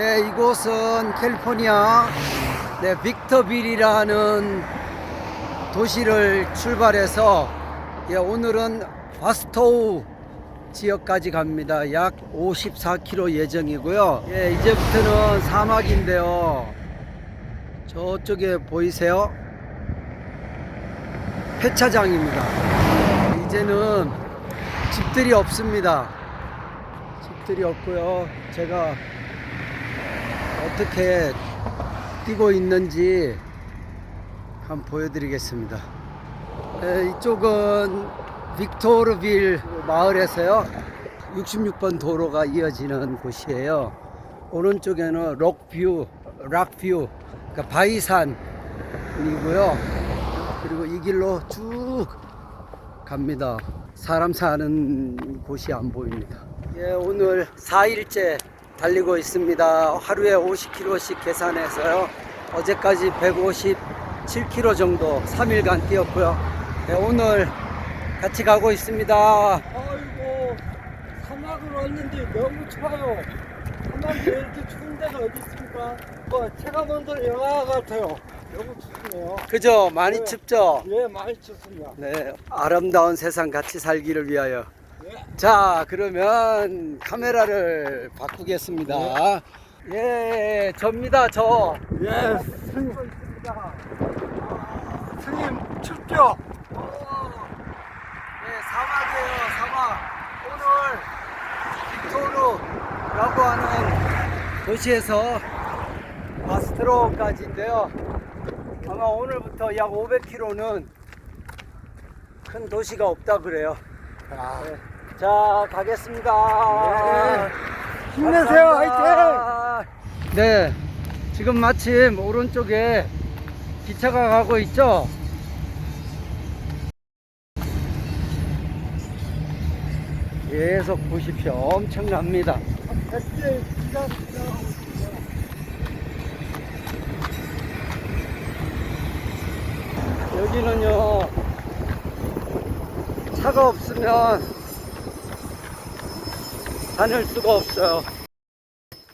네, 이곳은 캘리포니아 네, 빅터빌이라는 도시를 출발해서 예, 오늘은 바스토우 지역까지 갑니다. 약 54km 예정이고요. 예, 이제부터는 사막인데요. 저쪽에 보이세요? 폐차장입니다. 이제는 집들이 없습니다. 집들이 없고요. 제가 어떻게 뛰고 있는지 한번 보여드리겠습니다. 네, 이쪽은 빅토르빌 마을에서요. 66번 도로가 이어지는 곳이에요. 오른쪽에는 록뷰, 락뷰, 그러니까 바위산이고요. 그리고 이 길로 쭉 갑니다. 사람 사는 곳이 안 보입니다. 예, 오늘 4일째 달리고 있습니다. 하루에 50km씩 계산해서요. 어제까지 157km 정도 3일간 뛰었고요. 예, 오늘 같이 가고 있습니다. 아이고 사막을 왔는데 너무 추워요. 사막이 왜 이렇게 추운 데가 어디 있습니까? 뭐 체감 온도 영하 같아요. 너무 춥네요. 그죠? 많이 네. 춥죠? 예, 많이 춥습니다. 네, 아름다운 세상 같이 살기를 위하여. 예. 자, 그러면 카메라를 바꾸겠습니다. 예, 접니다, 저. 예, 스님 있습니다. 스님 춥죠? 네, 사막이에요, 사막. 오늘 빅토르라고 하는 도시에서 마스트로까지인데요. 아마 오늘부터 약 500km는 큰 도시가 없다 그래요. 아, 네. 자, 가겠습니다. 네. 힘내세요, 감사합니다. 네, 지금 마침 오른쪽에 기차가 가고 있죠. 계속 보십시오. 엄청납니다. 여기는요, 차가 없으면 다닐 수가 없어요.